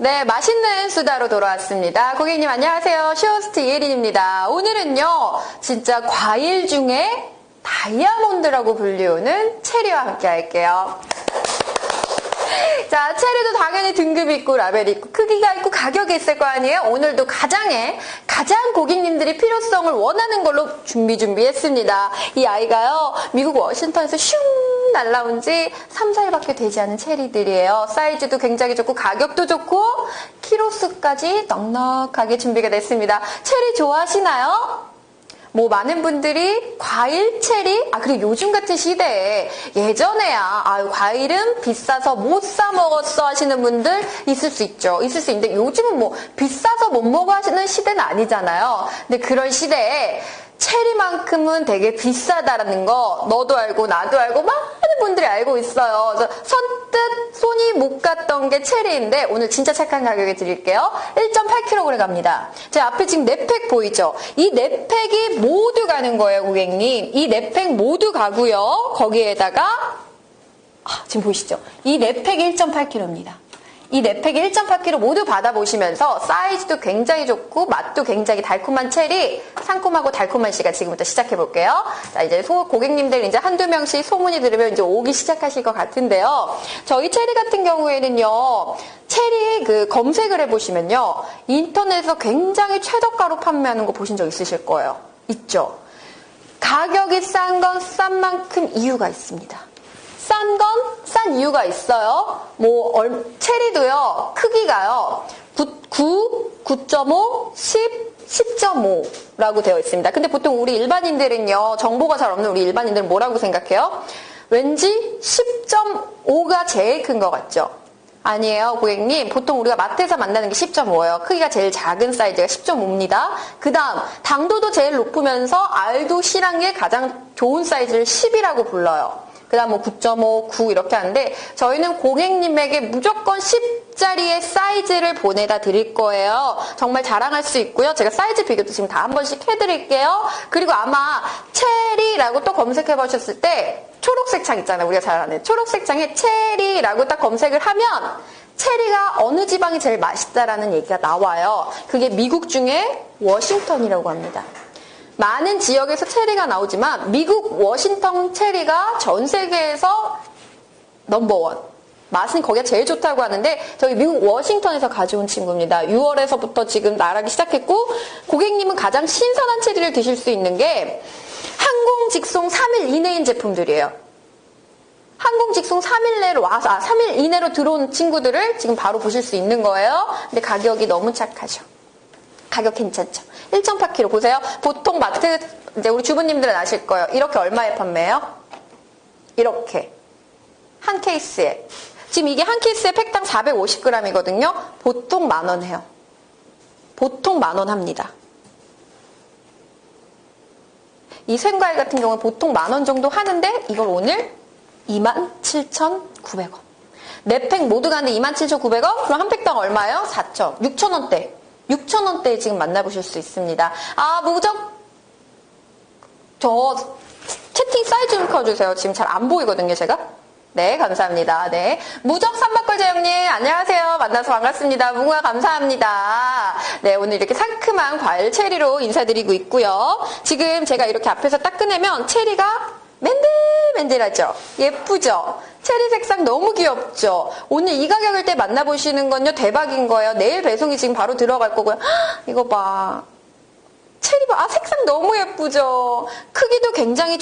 네, 맛있는 수다로 돌아왔습니다. 고객님 안녕하세요. 쇼호스트 이혜린입니다. 오늘은요, 진짜 과일 중에 다이아몬드라고 불리우는 체리와 함께 할게요. 자, 체리도 당연히 등급이 있고 라벨이 있고 크기가 있고 가격이 있을 거 아니에요? 오늘도 가장에 가장 고객님들이 필요성을 원하는 걸로 준비 준비했습니다. 이 아이가요, 미국 워싱턴에서 슝 날라온 지 3, 4일밖에 되지 않은 체리들이에요. 사이즈도 굉장히 좋고 가격도 좋고 키로수까지 넉넉하게 준비가 됐습니다. 체리 좋아하시나요? 뭐 많은 분들이 과일, 체리, 아 그리고 요즘 같은 시대에 예전에야 아 과일은 비싸서 못 사 먹었어 하시는 분들 있을 수 있죠. 있을 수 있는데 요즘은 뭐 비싸서 못 먹어 하시는 시대는 아니잖아요. 근데 그런 시대에 체리만큼은 되게 비싸다라는 거 너도 알고 나도 알고 많은 분들이 알고 있어요. 선뜻 손이 못 갔던 게 체리인데 오늘 진짜 착한 가격에 드릴게요. 1.8kg 갑니다. 제 앞에 지금 네팩 보이죠? 이네 팩이 모두 가는 거예요, 고객님. 이네팩 모두 가고요. 거기에다가 아, 지금 보이시죠? 이네 팩이 1.8kg입니다. 이 네팩이 1.8kg 모두 받아보시면서 사이즈도 굉장히 좋고 맛도 굉장히 달콤한 체리, 상콤하고 달콤한 씨가 지금부터 시작해 볼게요. 자, 이제 소, 고객님들 이제 한두 명씩 소문이 들으면 이제 오기 시작하실 것 같은데요. 저희 체리 같은 경우에는요, 체리 그 검색을 해보시면요, 인터넷에서 굉장히 최저가로 판매하는 거 보신 적 있으실 거예요. 있죠? 가격이 싼 건 싼 만큼 이유가 있습니다. 싼 건 싼 이유가 있어요. 뭐 얼, 체리도요. 크기가요. 9, 9 9.5, 10, 10.5라고 되어 있습니다. 근데 보통 우리 일반인들은요. 정보가 잘 없는 우리 일반인들은 뭐라고 생각해요? 왠지 10.5가 제일 큰 것 같죠? 아니에요, 고객님. 보통 우리가 마트에서 만나는 게 10.5예요. 크기가 제일 작은 사이즈가 10.5입니다. 그 다음, 당도도 제일 높으면서 알도 실한 게 가장 좋은 사이즈를 10이라고 불러요. 그 다음 뭐 9.5, 9 이렇게 하는데 저희는 고객님에게 무조건 10짜리의 사이즈를 보내다 드릴 거예요. 정말 자랑할 수 있고요. 제가 사이즈 비교도 지금 다 한 번씩 해드릴게요. 그리고 아마 체리라고 또 검색해 보셨을 때 초록색 창 있잖아요. 우리가 잘 아는 초록색 창에 체리라고 딱 검색을 하면 체리가 어느 지방이 제일 맛있다라는 얘기가 나와요. 그게 미국 중에 워싱턴이라고 합니다. 많은 지역에서 체리가 나오지만 미국 워싱턴 체리가 전 세계에서 넘버원. 맛은 거기가 제일 좋다고 하는데 저희 미국 워싱턴에서 가져온 친구입니다. 6월에서부터 지금 나가기 시작했고 고객님은 가장 신선한 체리를 드실 수 있는 게 항공 직송 3일 이내인 제품들이에요. 항공 직송 3일 내로 와서 아 3일 이내로 들어온 친구들을 지금 바로 보실 수 있는 거예요. 근데 가격이 너무 착하죠. 가격 괜찮죠? 1.8kg 보세요. 보통 마트 이제 우리 주부님들은 아실 거예요. 이렇게 얼마에 판매해요? 이렇게 한 케이스에 지금 이게 한 케이스에 팩당 450g이거든요. 보통 만 원 해요. 보통 만 원 합니다. 이 생과일 같은 경우는 보통 만 원 정도 하는데 이걸 오늘 27,900원. 네 팩 모두 가는데 27,900원? 그럼 한 팩당 얼마예요? 4천, 6천원대. 6천원대에 지금 만나보실 수 있습니다. 아, 무적, 저 채팅 사이즈 좀 커주세요. 지금 잘 안 보이거든요, 제가. 네, 감사합니다. 네. 무적 삼박걸제 형님, 안녕하세요. 만나서 반갑습니다. 무궁화 감사합니다. 네, 오늘 이렇게 상큼한 과일 체리로 인사드리고 있고요. 지금 제가 이렇게 앞에서 딱 꺼내면 체리가 맨들맨들하죠? 예쁘죠? 체리 색상 너무 귀엽죠? 오늘 이 가격일 때 만나보시는 건요, 대박인 거예요. 내일 배송이 지금 바로 들어갈 거고요. 헉, 이거 봐. 체리 봐. 아, 색상 너무 예쁘죠? 크기도 굉장히